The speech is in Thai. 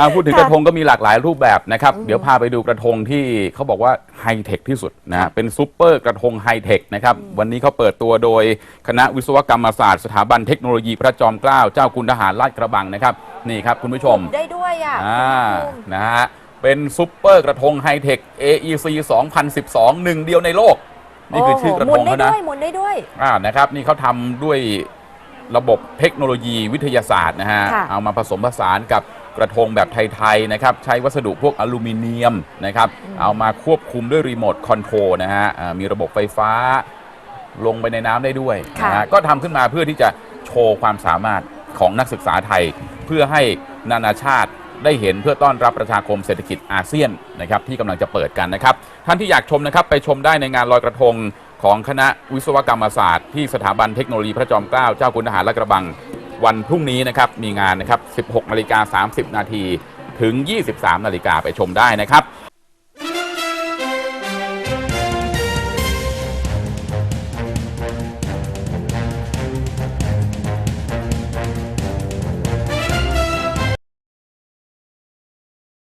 อ่าพูดถึงค่ะกระทงก็มีหลากหลายรูปแบบนะครับอืมเดี๋ยวพาไปดูกระทงที่เขาบอกว่าไฮเทคที่สุดนะฮะเป็นซูเปอร์กระทงไฮเทคนะครับ วันนี้เขาเปิดตัวโดยคณะวิศวกรรมศาสตร์สถาบันเทคโนโลยีพระจอมเกล้าเจ้าคุณทหารลาดกระบังนะครับ นี่ครับคุณผู้ชมได้ด้วยอะอ่าคุณภูมินะฮะเป็นซุปเปอร์กระทงไฮเทค AEC 2012 หนึ่งเดียวในโลก นี่คือชื่อกระโหทมุงนได้เขานะด้วยหมุนได้ด้วยอ่านะครับนี่เขาทำด้วยระบบเทคโนโลยีวิทยาศาสตร์นะฮะค่ะเอามาผสมผสานกับ กระทงแบบไทยๆนะครับใช้วัสดุพวกอลูมิเนียมนะครับเอามาควบคุมด้วยรีโมทคอนโทรลนะฮะอ่ามีระบบไฟฟ้าลงไปในน้ำได้ด้วยนะค่ะฮะก็ทำขึ้นมาเพื่อที่จะโชว์ความสามารถของนักศึกษาไทย เพื่อให้นานาชาติได้เห็นเพื่อต้อนรับประชาคมเศรษฐกิจอาเซียนนะครับที่กำลังจะเปิดกันนะครับท่านที่อยากชมนะครับไปชมได้ในงานลอยกระทงของคณะวิศวกรรมศาสตร์ที่สถาบันเทคโนโลยีพระจอมเกล้าเจ้าคุณทหารและกระบัง วันพรุ่งนี้นะครับมีงานนะครับ 16นาฬิกา30 นาทีถึง 23นาฬิกาไปชมได้นะครับ